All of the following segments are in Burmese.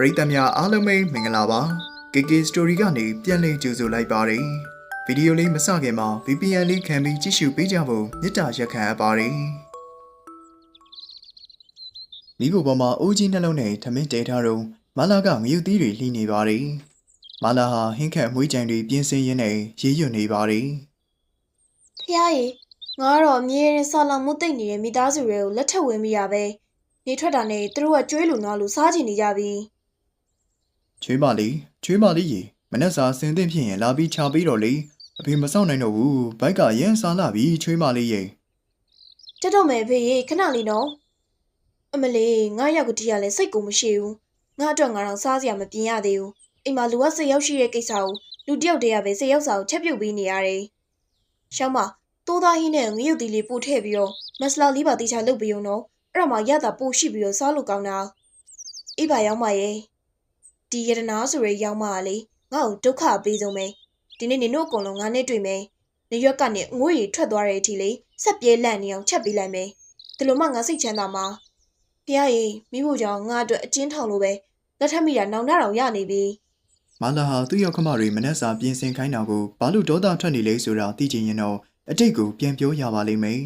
ပရိသတ်များအားလုံးပဲမင်္ဂလာပါ KK Story ကနေပြန်လည်ကြိုဆိုလိုက်ပါတယ်ဗီဒီယိုလေးမစခင်မှာ VPN လေးခံပြီးကြည့်ရှုပေးကြဖို့မေတ္တာရက်ခံအပ်ပါတယ်မိဖို့ပေါ်မှာအိုးကြီးနှလုံးနဲ့ထမင်းတဲထားတော့မလာကငရုတ်သီးတွေလှီးနေပါတယ်မလာဟာဟင်းခတ်မွေးကြံတွေပြင်းစင်းရင်းနဲ့ရေးရွတ်နေပါတယ်ဖះရေငါကတော့အမြဲတမ်းဆာလောင်မှုတိတ်နေတဲ့မိသားစုတွေကိုလက်ထပ်ဝင်မိရပဲနေထွက်တာနဲ့သူတို့ကကျွေးလူနာလူစားချင်နေကြပြီ ချွေးမလေးချွေးမလေးရေမနှက်စာစင်သင့်ဖြစ်ရင်လာပြီးခြာပေးတော့လေအဖေမစောင့်နိုင်တော့ဘူးဘိုက်ကရမ်းစားလာပြီချွေးမလေးရေတက်တော့မယ်ဖေးရေခဏလေးနော်အမလေးငါရောက်ကတိကလည်းစိတ်ကိုမရှိဘူးငါအတွက်ငါတော့စားစရာမပြင်ရသေးဘူးအိမ်မှာလူကစိတ်ရောက်ရှိတဲ့ကိစ္စကိုလူတစ်ယောက်တည်းကပဲစိတ်ရောက်စာကိုချက်ပြုတ်ပေးနေရတယ်ရှောင်းမတိုးသားဟင်းနဲ့ငရုတ်သီးလေးပို့ထည့်ပြီးတော့မဆလာလေးပါတေချာလုပ်ပြီးအောင်နော်အဲ့ဒါမှရတာပို့ရှိပြီးတော့စားလို့ကောင်းတာအေးပါရောက်မရဲ့ ဒီယရနာဆိုရဲရောက်မှလေငါ့ကိုဒုက္ခပေးဆုံးပဲဒီနေ့နင်တို့အကုန်လုံးငါနဲ့တွေ့မယ်နေရွက်ကနေအငွေ့ရီထွက်သွားတဲ့အထိလေဆက်ပြေးလန့်နေအောင်ချက်ပေးလိုက်မယ်ဒီလိုမှငါစိတ်ချမ်းသာမှာဖះရေမိဖို့ကြောင့်ငါအတွက်အချင်းထောင်လို့ပဲလက်ထပ်မိတာနောင်တတော်ရနေပြီမလာဟာသူ့ရောက်ခမတွေမနှက်စာပြင်ဆင်ခိုင်းတာကိုဘာလို့ဒေါသထွက်နေလဲဆိုတာသိချင်ရင်တော့အတိတ်ကိုပြန်ပြောရပါလိမ့်မယ်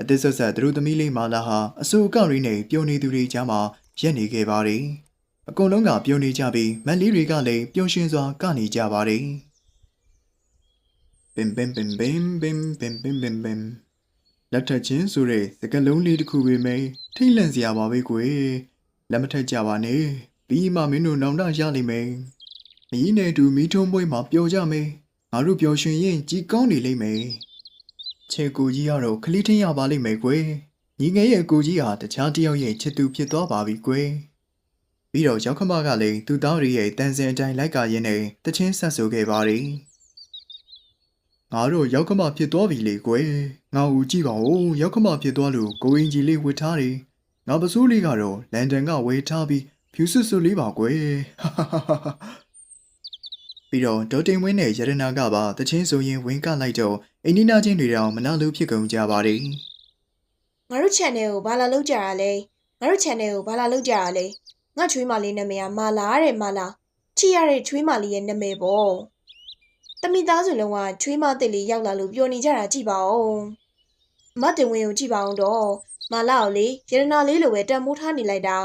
အသစ်ဆက်ဆက်သူတို့သမီးလေးမာလာဟာအဆူအကောက်ရင်းနဲ့ပျော်နေသူတွေကြားမှာရက်နေခဲ့ပါတယ် အကုန်လုံးကပျော်နေကြပြီးမက်လေးတွေကလည်းပျော်ရွှင်စွာကနေကြပါတယ်ပင်ပင်ပင်ပင်ပင်ပင်ပင်ပင်ပင်လက်ထက်ချင်းဆိုတဲ့စကလုံးလေးတစ်ခုပဲမယ်ထိတ်လန့်စရာပါပဲကွယ်လက်မထက်ကြပါနဲ့ပြီးမှမင်းတို့နောင်တရလိမ့်မယ်မကြီးနဲ့အတူမီးထုံးပွဲမှာပျော်ကြမယ်ငါတို့ပျော်ရွှင်ရင်ကြီးကောင်းနေလိမ့်မယ်ချေကိုကြီးကတော့ခလီထင်းရပါလိမ့်မယ်ကွယ်ညီငယ်ရဲ့ကိုကြီးဟာတခြားတစ်ယောက်ရဲ့ချစ်သူဖြစ်သွားပါပြီကွယ် ပြီးတော့ရောက်ခမကလည်းသူ့သားရီရဲ့တန်စင်အတိုင်းလိုက်ကရင်းနဲ့တချင်းဆက်ဆိုခဲ့ပါတယ်ငါတို့ရောက်ခမဖြစ်သွားပြီလေကွယ်ငါ့ဦးကြည့်ပါဦးရောက်ခမဖြစ်သွားလို့ကိုအင်ကြီးလေးဝတ်ထားတယ်ငါပစိုးလေးကတော့လန်ဒန်ကဝယ်ထားပြီးဖြူဆွဆွလေးပါကွယ်ဟာဟာဟာဟာပြီးတော့ဒေါ်တင်ဝင်းနဲ့ရတနာကပါတချင်းဆိုရင်ဝင်ကလိုက်တော့အိန္ဒိနာချင်းတွေတောင်မနာလို့ဖြစ်ကုန်ကြပါတယ်ငါတို့ channel ကိုဘာလာလောက်ကြတာလဲငါတို့ channel ကိုဘာလာလောက်ကြတာလဲ ငါချွေးမလေးနာမည်ကမာလာတဲ့မာလာချီရတဲ့ချွေးမလေးရဲ့နာမည်ပေါ့တမိသားစုလုံးကချွေးမအစ်စ်လေးရောက်လာလို့ပျော်နေကြတာကြည့်ပါဦးအမတ်တင်ဝင်ကိုကြည့်ပါအောင်တော့မာလာကိုလေရတနာလေးလိုပဲတန်မိုးထားနေလိုက်တာ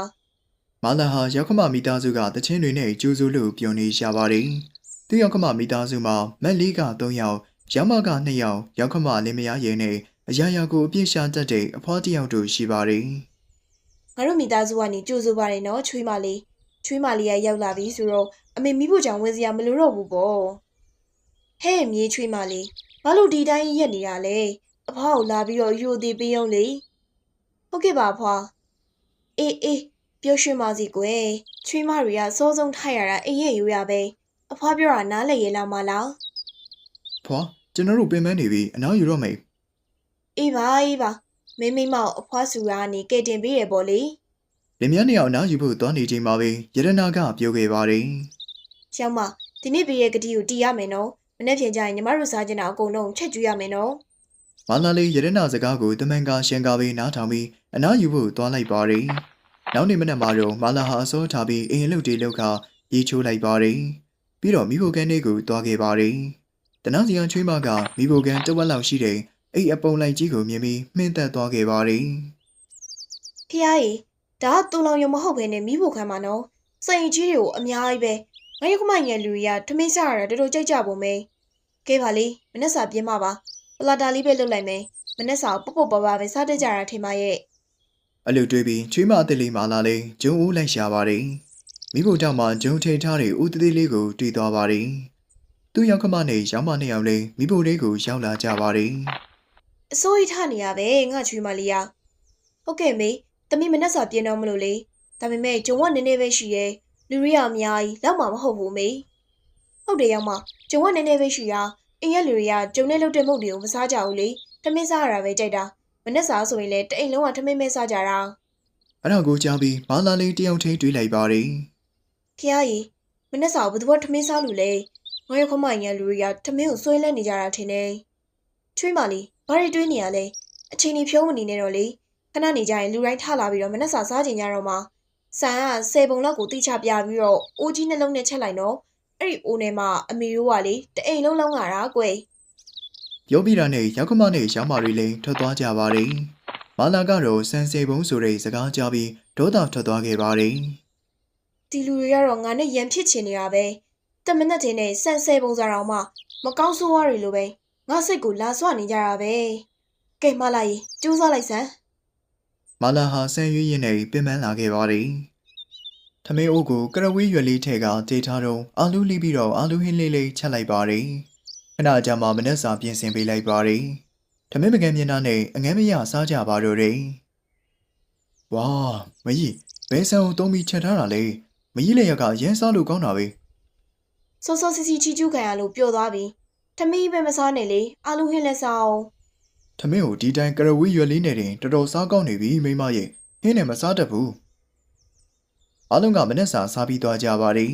မာလာဟာရောက်ခမမိသားစုကတချင်းတွေနဲ့ကြိုးစိုးလို့ပြောနေကြပါတယ်သူရောက်ခမမိသားစုမှာမက်လေးက3ယောက်ရမက2ယောက်ရောက်ခမလင်းမယားရဲနဲ့အရာရာကိုအပြည့်ရှာတတ်တဲ့အဖွားတစ်ယောက်တို့ရှိပါတယ် ငါတို့မိသားစုကနေကြိုးစိုးပါတယ်နော်ချွေးမလေးချွေးမလေးကရောက်လာပြီဆိုတော့အမေမိဖို့ကြောင့်ဝင်စရာမလိုတော့ဘူးပေါ့ဟဲ့မြေးချွေးမလေးဘာလို့ဒီတိုင်းရက်နေတာလဲအဖွားကိုလာပြီးတော့ယူသေးပေးအောင်လေဟုတ်ကဲ့ပါအဖွားအေးအေးပျော်ရွှင်ပါစီကွယ်ချွေးမတွေကစိုးစုံထိုက်ရတာအိမ်ရဲ့ရိုးရပဲအဖွားပြောတာနားလည်ရလားမလားဖွာကျွန်တော်တို့ပင်ပန်းနေပြီအနားယူတော့မယ်အေးပါအေးပါ မင်းမိမောက်အဖွားစုရာကနေကဲတင်ပေးရပေါ့လေလင်မယားနှစ်ယောက်အနားယူဖို့သွားနေချိန်မှာပဲရတနာကပြောခဲ့ပါတယ်ရှောင်းမဒီနေ့ပေးရကတိကိုတီးရမယ်နော်မနေ့ဖြန်ကျရင်ညီမတို့စားကျင်တာအကုန်လုံးချက်ကျွေးရမယ်နော်မာလာလေးရတနာစကားကိုတမန်ကရှင်ကားပြီးနားထောင်ပြီးအနားယူဖို့သွားလိုက်ပါတယ်။နောက်နေ့မနက်မှာတော့မာလာဟာအစောထားပြီးအင်လုတ်တီလုတ်ခါရေချိုးလိုက်ပါတယ်။ပြီးတော့မိဖို့ကန်လေးကိုသွားခဲ့ပါတယ်။တနစီယံချွေးမကမိဖို့ကန်တဝက်လောက်ရှိတဲ့ အဲ့အပုံလိုက်ကြီးကိုမြင်ပြီးမှင်းသက်သွားခဲ့ပါတယ်ဖះရေဒါကတူလောင်ရုံမဟုတ်ဘဲနဲ့မိဖို့ခံပါနော်စိန်ကြီးတွေကိုအများကြီးပဲငါရုပ်မငယ်လူတွေကထမင်းစားရတာတော်တော်ကြိုက်ကြပုံပဲကဲပါလေမနေ့စာပြင်းပါပါပလာတာလေးပဲလုပ်လိုက်မယ်မနေ့စာပုတ်ပုတ်ပါပါပဲစားတတ်ကြတာထင်ပါရဲ့။အလူတွေးပြီးချွေးမအသက်လေးမာလာလေးဂျုံဦးလိုက်ရှာပါတယ်။မိဖို့တောင်မှဂျုံထိန်ထားတဲ့ဦးသေးလေးကိုတွေ့သွားပါတယ်။သူ့ရောက်ခမနဲ့ရောင်းမနှစ်ယောက်လေးမိဖို့လေးကိုရောက်လာကြပါတယ်။ အစိုးရထနေရပဲငါချွေးမလေးရဟုတ်ကဲ့မေတမီးမနေ့စာပြင်းတော့မလို့လေဒါပေမဲ့ဂျုံကနည်းနည်းပဲရှိရဲလူတွေကအများကြီးလောက်မှမဟုတ်ဘူးမေဟုတ်တယ်ရောက်မဂျုံကနည်းနည်းပဲရှိရအင်းရဲ့လူတွေကဂျုံနဲ့လုတ်တဲ့မုတ်တွေကိုမစားကြဘူးလေထမင်းစားရတာပဲကြိုက်တာမနေ့စာဆိုရင်လည်းတအိမ်လုံးကထမင်းမဲစားကြတာအဲ့ဒါကိုကြားပြီးမာလာလေးတယောက်ထိန်တွေးလိုက်ပါတယ်ဖះကြီးမနေ့စာဘယ်သူကထမင်းစားလို့လဲငါရခမငယ်လူတွေကထမင်းကိုဆွဲလဲနေကြတာထင်တယ်ချွေးမလေး ဘာတွေတွေးနေရလဲအချိန်ကြီးဖြုံးမနေနဲ့တော့လေခဏနေကြရင်လူတိုင်းထလာပြီးတော့မနေ့စာစားကြင်ကြတော့မှဆန်က10ပုံလောက်ကိုတိချပြပြီးတော့အိုးကြီးနှလုံးနဲ့ချက်လိုက်နော်အဲ့ဒီအိုးထဲမှာအမေတို့ကလေတအိမ်လုံးလုံးလာတာကွယ်ပြောပြတာနဲ့ရောက်ခမနဲ့ရောင်းမာတွေလည်းထွက်သွားကြပါတယ်မာလာကတော့စံစေပုံဆိုတဲ့စကားကြားပြီးဒေါသထွက်သွားခဲ့ပါတယ်ဒီလူတွေကတော့ငါနဲ့ရန်ဖြစ်ချင်နေတာပဲတမနက်တင်နဲ့ဆန်10ပုံစားတော့မှမကောင်းဆိုးဝါးတွေလိုပဲ ငါစိတ်ကိုလာဆွနေကြတာပဲကဲမလာရင်ကျိုးစားလိုက်စမ်းမာလာဟာဆန်ရွေးရင်နဲ့ပြင်ပန်းလာခဲ့ပါတယ်ထမင်းအိုးကိုကရဝေးရွက်လေးထဲကတေထားတော့အာလူးလိပြီးတော့အာလူးဟင်းလေးလေးချက်လိုက်ပါတယ်ခဏကြာမှမနှက်စာပြင်ဆင်ပေးလိုက်ပါတယ်ထမင်းပကံမျက်နှာနဲ့အငမ်းမရစားကြပါတော့တယ်ဝါမကြီးဘဲဆန်ကိုသုံးပြီးချက်ထားတာလေမကြီးလည်းရကရမ်းစားလို့ကောင်းတာပဲစောစောစီစီချီကျူးခံရလို့ပျော်သွားပြီ ထမင်းပဲမစားနဲ့လေအာလူဟင်းလက်စားအောင်ထမင်းကိုဒီတိုင်းကရဝေးရွက်လေးနဲ့တင်တော်တော်စားကောင်းနေပြီမိမရဲ့ဟင်းနဲ့မစားတတ်ဘူးအားလုံးကမနှက်စာစားပြီးသွားကြပါတယ်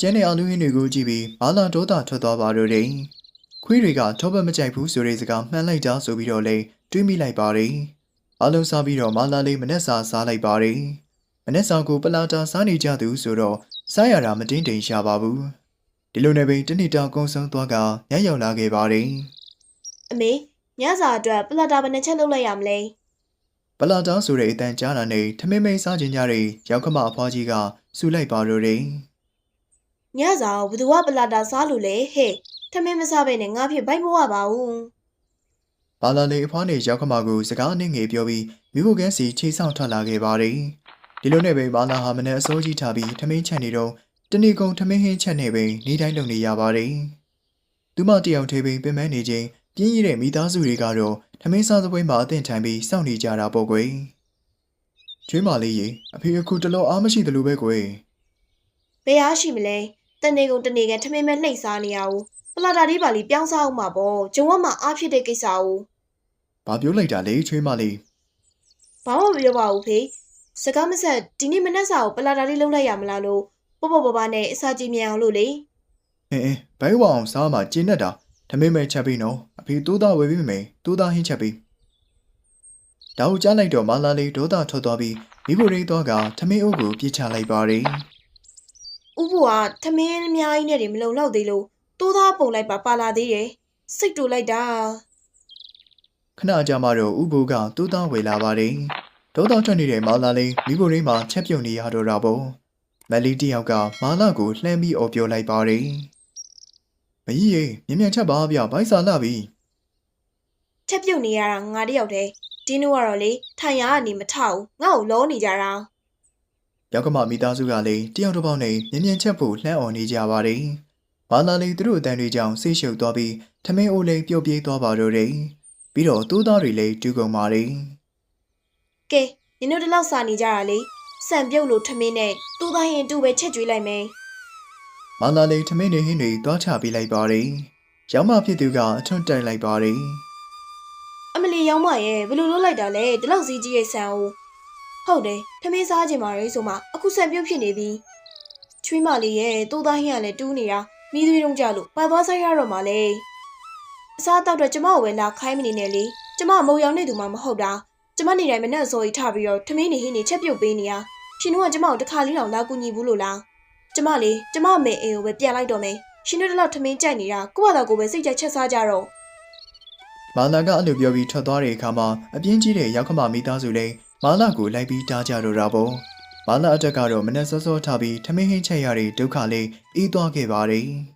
ကျန်းတဲ့အာလူးဟင်းတွေကိုကြည့်ပြီးမာလာဒေါသထွက်သွားပါတော့တယ်ခွေးတွေကထောပတ်မကြိုက်ဘူးဆိုတဲ့စကားမှန်လိုက်တာဆိုပြီးတော့လေတွေးမိလိုက်ပါတယ်အားလုံးစားပြီးတော့မာလာလေးမနှက်စာစားလိုက်ပါတယ်မနှက်စာကိုပလာတာစားနေကြသူဆိုတော့စားရတာမတင်းတိမ်ရှာပါဘူး ဒီလိုနဲ့ပဲတနေ့တာကုန်းဆုံးသွားကညရောက်လာခဲ့ပါတယ်အမေညစာအတွက်ပလက်တာဘယ်နှချက်လုပ်လိုက်ရမလဲပလာတာဆိုတဲ့အတန်ကြားတာနဲ့ထမင်းမိန်စားခြင်းကြတဲ့ရောက်ခမအဖွားကြီးကစူလိုက်ပါတော့တယ်ညစာကိုဘယ်သူကပလက်တာစားလို့လဲဟဲ့ထမင်းမစားဘဲနဲ့ငါဖြစ်ဘိုက်မဝပါဘူး။ဘာလာလေးအဖွားနဲ့ရောက်ခမကိုစကားနဲ့ငယ်ပြောပြီးမိဖို့ကန်းစီချိဆောင်ထွက်လာခဲ့ပါတယ်။ဒီလိုနဲ့ပဲဘာလာဟာမနဲ့အစိုးကြီးထားပြီးထမင်းချက်နေတော့ တဏီကုံထမင်းဟင်းချက်နေပဲနေတိုင်းလုံနေရပါတယ်။သူမတယောက်သေးပင်ပင်ပန်းနေခြင်းပြင်းရတဲ့မိသားစုတွေကတော့ထမင်းစားစပွဲမှာအသင့်ထိုင်ပြီးစောင့်နေကြတာပေါ့ကွယ်။ကျွေးမလေးရေအဖေအခုတလို့အားမရှိသလိုပဲကွယ်။ဘယ်အားရှိမလဲတနေ့ကုန်တနေ့ကထမင်းမဲ့နှိပ်စားနေရအောင်ပလက်တာလေးပါလီပြောင်းစားအောင်မှာပေါ့ဂျုံဝတ်မှာအားဖြစ်တဲ့ကိစ္စကိုဘာပြောလိုက်တာလဲချွေးမလေးဘာမှမပြောပါဘူးဖေစကားမဆက်ဒီနေ့မနေ့စာကိုပလက်တာလေးလုံးလိုက်ရမလားလို့ ပေါ့ပေါ့ပါပါနဲ့အစာကြည့်မြင်အောင်လို့လေအင်းအင်းဘိုင်းဝအောင်စားမှကျင်းနေတာထမင်းမဲချက်ပြီးနော်အဖေတိုးသားဝယ်ပြီးမယ်တိုးသားဟင်းချက်ပြီးဒါကိုကြားလိုက်တော့မာလာလေးဒေါသထွက်သွားပြီးမိဖို့ရိသွားကထမင်းအုပ်ကိုပြစ်ချလိုက်ပါတယ်ဥပ္ပဝါထမင်းအများကြီးနဲ့တွေမလုံလောက်သေးလို့တိုးသားပုံလိုက်ပါပါလာသေးတယ်စိတ်တူလိုက်တာခဏကြာမှတော့ဥဘိုးကတိုးသားဝယ်လာပါတယ်ဒေါသထွက်နေတဲ့မာလာလေးမိဖို့ရိမှာချက်ပြုတ်နေရတော့တာပေါ့ မက်လီတယောက်ကမာလာကိုလှမ်းပြီးអော်ပြောလိုက်ပါတယ်မကြီးရေမြင်မြန်ချက်ပါဗျဘိုက်စာလာပြီချက်ပြုတ်နေရတာငါတယောက်တည်းဒီနိုကတော့လေထိုင်ရကနေမထဘူးငါ့ကိုလောနေကြတာရောက်ကမမိသားစုကလည်းတယောက်တစ်ပေါက်နဲ့မြင်မြင်ချက်ဖို့လှမ်းអော်နေကြပါတယ်။မာလာလေးသူတို့အတန်တွေကြောင့်ဆိတ်ရှုပ်သွားပြီးထမင်းအိုးလေးပြုတ်ပြေးသွားပါတော့တယ်။ပြီးတော့တိုးသားတွေလည်းတူးကုန်ပါတယ်ကဲနင်တို့ဒီလောက်စာနေကြတာလေ စံပြုတ်လို့ထမင်းနဲ့တိုးသားရင်တူပဲချက်ကျွေးလိုက်မယ်။မာလာလေးထမင်းတွေဟင်းတွေသွားချပေးလိုက်ပါတယ်။ရောင်းမဖြစ်သူကအထွန်းတိုက်လိုက်ပါတယ်အမလီရောင်းမရဲ့ဘယ်လိုလုပ်လိုက်တာလဲဒီလောက်စည်းကြီးရဲ့ဆန်ကိုဟုတ်တယ်ထမင်းစားခြင်းပါလေဆိုမှအခုစံပြုတ်ဖြစ်နေပြီချွေးမလေးရဲ့တိုးသားဟင်းကလည်းတူးနေတာမိသွေးတုံးကြလို့ပတ်သွားဆိုင်ရတော့မှလေအစားတောက်တော့ကျမကိုပဲလာခိုင်းမနေနဲ့လေကျမမုံရောင်နေသူမှမဟုတ်တာကျ မနေတိုင်းမနဲ့အစောကြီးထပြီးတော့ထမင်းနေဟင်းနေချက်ပြုတ်ပေးနေရရှင်တို့ကကျမကိုတစ်ခါလေးတော့လာကူညီဘူးလို့လားကျမလေကျမအမေအိမ်ကိုပဲပြန်လိုက်တော့မယ်ရှင်တို့တလောက်ထမင်းကြိုက်နေတာကိုယ့်ဘာသာကိုယ်ပဲစိတ်ကြိုက်ချက်စားကြတော့။မာလာကအဲ့လိုပြောပြီးထွက်သွားတဲ့အခါမှာအပြင်းကြီးတဲ့ရောက်ခမမိသားစုလည်းမာလာကိုလိုက်ပြီးတားကြတော့တာပေါ့။မာလာအတက်ကတော့မနဲ့စောစောထားပြီးထမင်းဟင်းချက်ရတဲ့ဒုက္ခလေးအေးသွားခဲ့ပါတယ်။